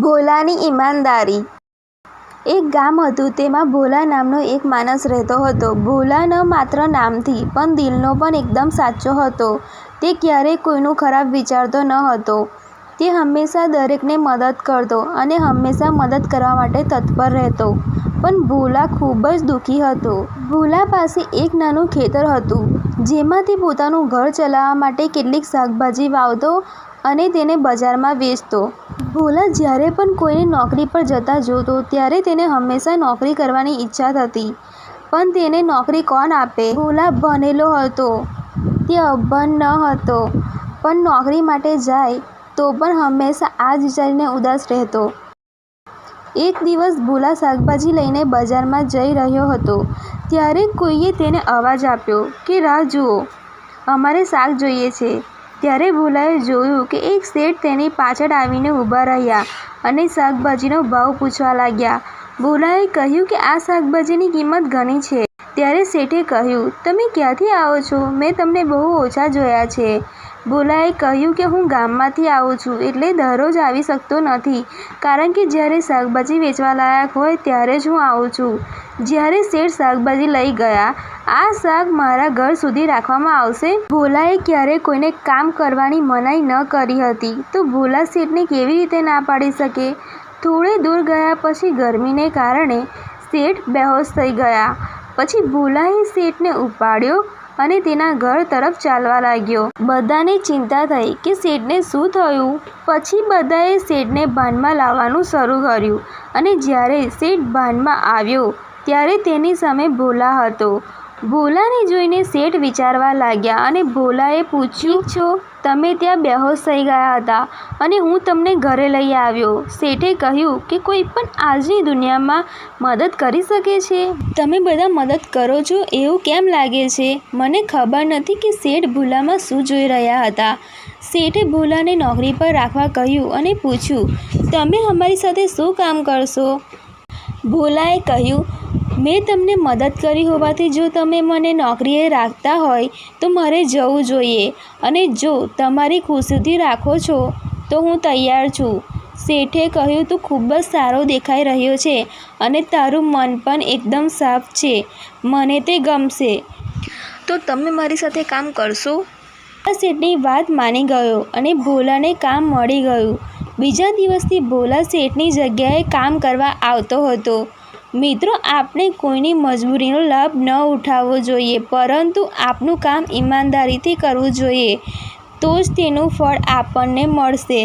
ભોલાની ઈમાનદારી. એક ગામ હતું, તેમાં ભોલા નામનો એક માણસ રહેતો હતો. ભોલા ન માત્ર નામથી, પણ દિલનો પણ એકદમ સાચો હતો. તે ક્યારેય કોઈનું ખરાબ વિચારતો ન હતો. તે હંમેશા દરેકને મદદ કરતો અને હંમેશા મદદ કરવા માટે તત્પર રહેતો. પણ ભોલા ખૂબ જ દુઃખી હતો. ભોલા પાસે એક નાનું ખેતર હતું જેમાં તે પોતાનું ઘર ચલાવવા માટે કેટલીક શાકભાજી વાવતો અને તેને બજારમાં વેચતો. ભોલા જ્યારે પણ કોઈને નોકરી પર જતા જોતો ત્યારે તેને હંમેશા નોકરી કરવાની ઈચ્છા થતી. પણ તેને નોકરી કોણ આપે? ભોલા ભણેલો હતો. તે અભણ ન હતો. પણ નોકરી માટે જાય તો પણ હંમેશા આ જ વિચારીને ઉદાસ રહેતો. એક દિવસ ભોલા શાકભાજી લઈને બજારમાં જઈ રહ્યો હતો. ત્યારે કોઈએ તેને અવાજ આપ્યો કે, રાહ જુઓ. અમારે શાક જોઈએ છે. ત્યારે ભોલાએ જોયું કે એક શેઠ તેની પાછળ આવીને ઊભા રહ્યા અને શાકભાજીનો ભાવ પૂછવા લાગ્યા. ભોલાએ કહ્યું કે આ શાકભાજીની કિંમત ઘણી છે. ત્યારે શેઠે કહ્યું, તમે ક્યાંથી આવો છો? મેં તમને બહુ ઓછા જોયા છે. ભોલાએ કહ્યું કે, હું ગામમાંથી આવું છું, એટલે દરરોજ આવી શકતો નથી, કારણ કે જ્યારે શાકભાજી વેચવા લાયક હોય ત્યારે જ હું આવું છું. જ્યારે શેઠ શાકભાજી લઈ ગયા આ શાક મારા ઘર સુધી રાખવામાં આવશે? ભોલાએ ક્યારેય કોઈને કામ કરવાની મનાઈ ન કરી હતી. તો ભોલા શેઠને કેવી રીતે ના પાડી શકે? થોડે દૂર ગયા પછી ગરમીને કારણે શેઠ બેહોશ થઈ ગયા. પછી ભોલાએ શેઠને ઉપાડ્યો અને તેના ઘર તરફ ચાલવા લાગ્યો. બધાને ચિંતા થઈ કે શેઠને શું થયું? પછી બધાએ શેઠને ભાનમાં લાવવાનું શરૂ કર્યું અને જ્યારે શેઠ ભાનમાં આવ્યો, ત્યારે તેની સામે ભોલા હતો. ભોલાને જોઈને શેઠ વિચારવા લાગ્યા અને ભોલાએ પૂછ્યું, છો, તમે ત્યાં બેહોશ થઈ ગયા હતા અને હું તમને ઘરે લઈ આવ્યો. શેઠે કહ્યું કે કોઈ પણ આજની દુનિયામાં મદદ કરી શકે છે? તમે બધા મદદ કરો છો એવું કેમ લાગે છે? મને ખબર નથી કે શેઠ ભોલામાં શું જોઈ રહ્યા હતા. શેઠે ભોલાને નોકરી પર રાખવા કહ્યું અને પૂછ્યું, તમે અમારી સાથે શું કામ કરશો? ભોલાએ કહ્યું, મેં તમને મદદ કરી હોવાથી જો તમે મને નોકરીએ રાખતા હોય, તો મારે જવું જોઈએ. અને જો તમારી ખુશીથી રાખો છો, તો હું તૈયાર છું. શેઠે કહ્યું, તું ખૂબ જ સારો દેખાઈ રહ્યો છે અને તારું મન પણ એકદમ સાફ છે. મને તે ગમશે. તો તમે મારી સાથે કામ કરશો? શેઠની વાત માની ગયો અને ભોલાને કામ મળી ગયું. બીજા દિવસથી ભોલા શેઠની જગ્યાએ કામ કરવા આવતો હતો. મિત્રો, આપણે કોઈની મજબૂરીનો લાભ ન ઉઠાવવો જોઈએ, પરંતુ આપનું કામ ઈમાનદારીથી કરવું જોઈએ, તો જ તેનું ફળ આપણને મળશે.